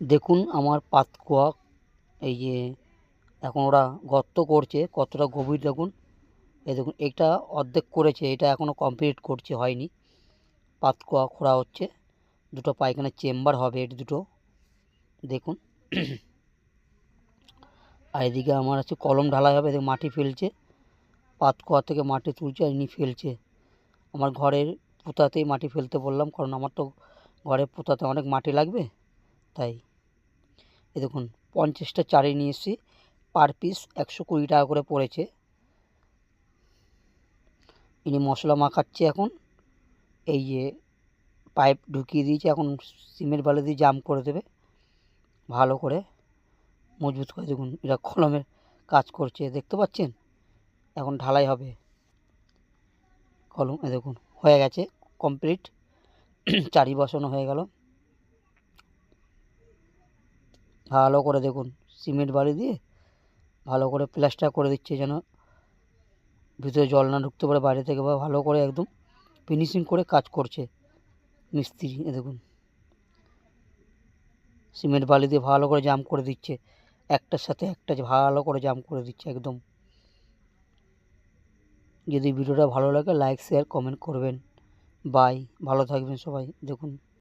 দেখুন আমার পাতকুয়া এই যে এখন ওরা গর্ত করছে, কতটা গভীর দেখুন। এই দেখুন, এটা অর্ধেক করেছে, এটা এখনও কমপ্লিট করছে, হয়নি। পাতকুয়া খোঁড়া হচ্ছে, দুটো পায়খানার চেম্বার হবে এটি দুটো, দেখুন। আর এদিকে আমার আছে কলম ঢালাই হবে, এদিকে মাটি ফেলছে পাতকুয়া থেকে মাটি তুলছে আর ইনি ফেলছে। আমার ঘরের পোতাতেই মাটি ফেলতে বললাম, কারণ আমার তো ঘরের পোতাতে অনেক মাটি লাগবে, তাই। এই দেখুন, পঞ্চাশটা চারি নিয়ে এসেছি। পার পিস একশো কুড়ি টাকা করে পড়েছে। ইনি মশলা মাখাচ্ছে এখন। এই যে পাইপ ঢুকিয়ে দিয়েছে, এখন সিমেন্ট বালি দিয়ে জাম করে দেবে। ভালো করে মজবুত করে দেখুন, এরা কলমের কাজ করছে। দেখতে পাচ্ছেন? এখন ঢালাই হবে। কলম, এ দেখুন, হয়ে গেছে, কমপ্লিট। চারি বসানো হয়ে গেল। ভালো করে দেখুন, সিমেন্ট বালি দিয়ে ভালো করে প্লাস্টার করে দিচ্ছে যেন ভিতরে জল না ঢুকতে পারে, বাইরে থেকে বা ভালো করে একদম ফিনিশিং করে কাজ করছে মিস্ত্রি দেখুন। সিমেন্ট বালি দিয়ে ভালো করে জাম করে দিচ্ছে, একটার সাথে একটা ভালো করে জাম করে দিচ্ছে একদম। যদি ভিডিওটা ভালো লাগে লাইক শেয়ার কমেন্ট করবেন। বাই ভালো থাকবেন সবাই, দেখুন।